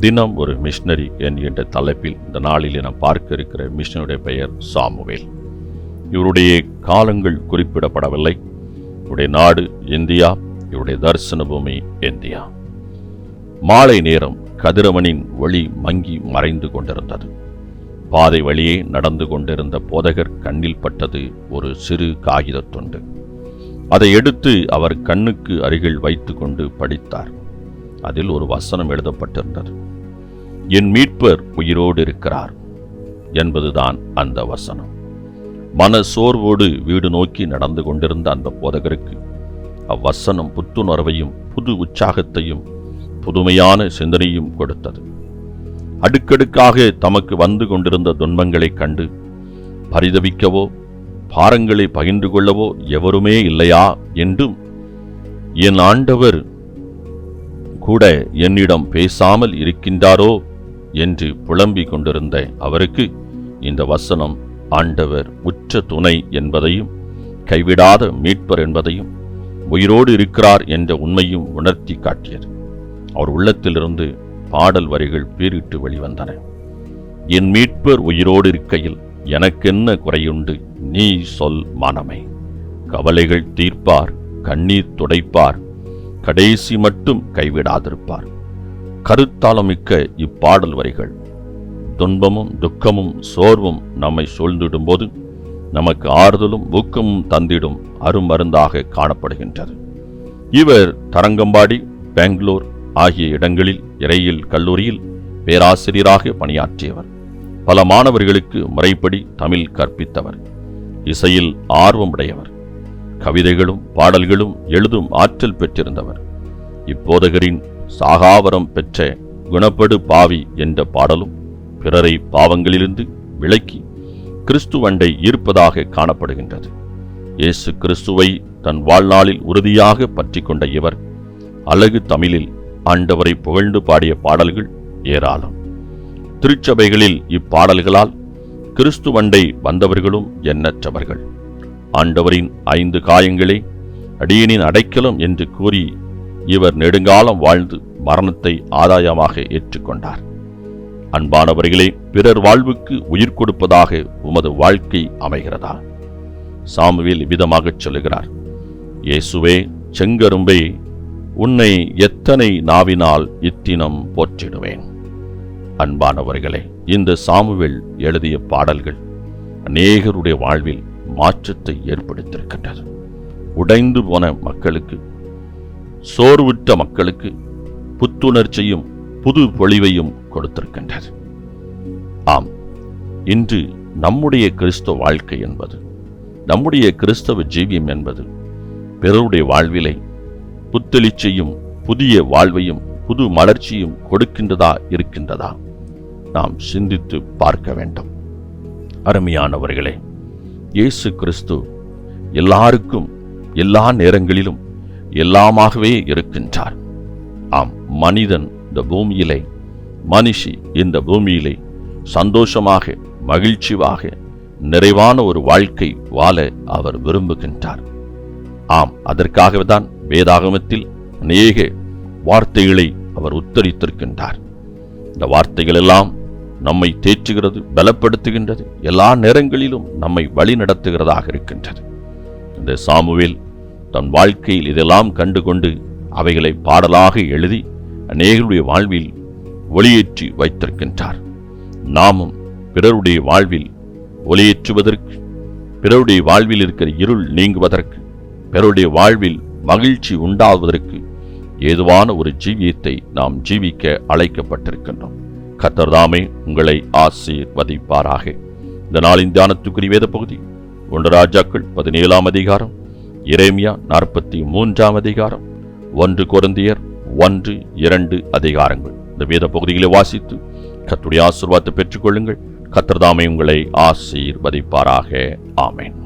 தினம் ஒரு மிஷினரி என்கின்ற தலைப்பில் இந்த நாளில் நாம் பார்க்க இருக்கிற மிஷினருடைய பெயர் சாமுவேல். இவருடைய காலங்கள் குறிப்பிடப்படவில்லை. இவருடைய நாடு இந்தியா இவருடைய தரிசன பூமி இந்தியா. மாலை நேரம் கதிரவனின் ஒளி மங்கி மறைந்து கொண்டிருந்தது. பாதை வழியே நடந்து கொண்டிருந்த போதகர் கண்ணில் பட்டது ஒரு சிறு காகித துண்டு. அதை எடுத்து அவர் கண்ணுக்கு அருகில் வைத்துக்கொண்டு படித்தார். அதில் ஒரு வசனம் எழுதப்பட்டிருந்தது. என் மீட்பர் உயிரோடு இருக்கிறார் என்பதுதான் அந்த வசனம். மன சோர்வோடு வீடு நோக்கி நடந்து கொண்டிருந்த அந்த போதகருக்கு அவ்வசனம் புத்துணர்வையும் புது உற்சாகத்தையும் புதுமையான சிந்தனையும் கொடுத்தது. அடுக்கடுக்காக தமக்கு வந்து கொண்டிருந்த துன்பங்களைக் கண்டு பரிதவிக்கவோ பாரங்களை பகிர்ந்து கொள்ளவோ எவருமே இல்லையா என்றும் என் ஆண்டவர் கூட என்னிடம் பேசாமல் இருக்கின்றாரோ என்று புலம்பிக் கொண்டிருந்த அவருக்கு இந்த வசனம் ஆண்டவர் உற்ற துணை என்பதையும் கைவிடாத மீட்பர் என்பதையும் உயிரோடு இருக்கிறார் என்ற உண்மையும் உணர்த்தி காட்டியது. அவர் உள்ளத்திலிருந்து பாடல் வரிகள் பீரிட்டு வெளிவந்தன. என் மீட்பர் உயிரோடு இருக்கையில் எனக்கென்ன குறையுண்டு? நீ சொல் மனமே. கவலைகள் தீர்ப்பார் கண்ணீர் துடைப்பார் கடைசி மட்டும் கைவிடாதிருப்பார். கருத்தாளமிக்க இப்பாடல் வரிகள். துன்பமும் துக்கமும் சோர்வும் நம்மை சூழ்ந்திடும்போது நமக்கு ஆறுதலும் ஊக்கமும் தந்திடும் அருமருந்தாக காணப்படுகின்றது. இவர் தரங்கம்பாடி பெங்களூர் ஆகிய இடங்களில் இறையில் கல்லூரியில் பேராசிரியராக பணியாற்றியவர். பல மாணவர்களுக்கு முறைப்படி தமிழ் கற்பித்தவர். இசையில் ஆர்வமுடையவர். கவிதைகளும் பாடல்களும் எழுதும் ஆற்றல் பெற்றிருந்தவர். இப்போதகரின் சாகாவரம் பெற்ற குணப்படு பாவி என்ற பாடலும் பிறரை பாவங்களிலிருந்து விலக்கி கிறிஸ்துவண்டை ஈர்ப்பதாக காணப்படுகின்றது. இயேசு கிறிஸ்துவை தன் வாழ்நாளில் உறுதியாக பற்றி கொண்ட இவர் அழகு தமிழில் ஆண்டவரை புகழ்ந்து பாடிய பாடல்கள் ஏராளம். திருச்சபைகளில் இப்பாடல்களால் கிறிஸ்துவண்டை வந்தவர்களும் எண்ணற்றவர்கள். ஆண்டவரின் ஐந்து காயங்களே அடியனின் அடைக்கலம் என்று கூறி இவர் நெடுங்காலம் வாழ்ந்து மரணத்தை ஆதாயமாக ஏற்றுக்கொண்டார். அன்பானவர்களே பிறர் வாழ்வுக்கு உயிர் கொடுப்பதாக உமது வாழ்க்கை அமைகிறதா? சாமுவேல் விதமாகச் சொல்லுகிறார் இயேசுவே செங்கரும்பே உன்னை எத்தனை நாவினால் இத்தினம் போற்றிடுவேன். அன்பானவர்களே இந்த சாமுவேல் எழுதிய பாடல்கள் அநேகருடைய வாழ்வில் மாற்றத்தை ஏற்படுத்தியிருக்கின்றது. உடைந்து போன மக்களுக்கு சோர்வுற்ற மக்களுக்கு புத்துணர்ச்சியும் புது பொழிவையும் கொடுத்திருக்கின்றது. ஆம் இன்று நம்முடைய கிறிஸ்தவ வாழ்க்கை என்பது நம்முடைய கிறிஸ்தவ ஜீவியம் என்பது பிறருடைய வாழ்விலை புத்தெளிச்சையும் புதிய வாழ்வையும் புது மலர்ச்சியும் கொடுக்கின்றதா இருக்கின்றதா? நாம் சிந்தித்து பார்க்க வேண்டும். அருமையானவர்களே இயேசு கிறிஸ்து எல்லாருக்கும் எல்லா நேரங்களிலும் எல்லாமாகவே இருக்கின்றார். ஆம் மனிதன் இந்த பூமியிலே மனுஷி இந்த பூமியிலே சந்தோஷமாக மகிழ்ச்சியாக நிறைவான ஒரு வாழ்க்கை வாழ அவர் விரும்புகின்றார். ஆம் அதற்காகவே தான் வேதாகமத்தில் அநேக வார்த்தைகளை அவர் உத்தரித்திருக்கின்றார். இந்த வார்த்தைகள் எல்லாம் நம்மை தேற்றுகிறது பலப்படுத்துகின்றது எல்லா நேரங்களிலும் நம்மை வழி நடத்துகிறதாக இருக்கின்றது. இந்த சாமுவேல் தன் வாழ்க்கையில் இதெல்லாம் கண்டுகொண்டு அவைகளை பாடலாக எழுதி அநேகருடைய வாழ்வில் ஒளியேற்றி வைத்திருக்கின்றார். நாமும் பிறருடைய வாழ்வில் ஒளியேற்றுவதற்கு பிறருடைய வாழ்வில் இருக்கிற இருள் நீங்குவதற்கு பிறருடைய வாழ்வில் மகிழ்ச்சி உண்டாவதற்கு ஏதுவான ஒரு ஜீவியத்தை நாம் ஜீவிக்க அழைக்கப்பட்டிருக்கின்றோம். கத்தர்தாமே உங்களை ஆசீர்வதிப்பாராக. இந்த நாளின் தியானத்துக்குரிய வேத பகுதி ஒன்று ராஜாக்கள் பதினேழாம் அதிகாரம் இரேமியா நாற்பத்தி மூன்றாம் அதிகாரம் ஒன்று குருந்தியர் ஒன்று இரண்டு அதிகாரங்கள். இந்த வேத பகுதிகளை வாசித்து கத்துடைய ஆசிர்வாதத்தை பெற்றுக்கொள்ளுங்கள். கத்திரதாமை உங்களை ஆசீர்வதிப்பாராக. ஆமேன்.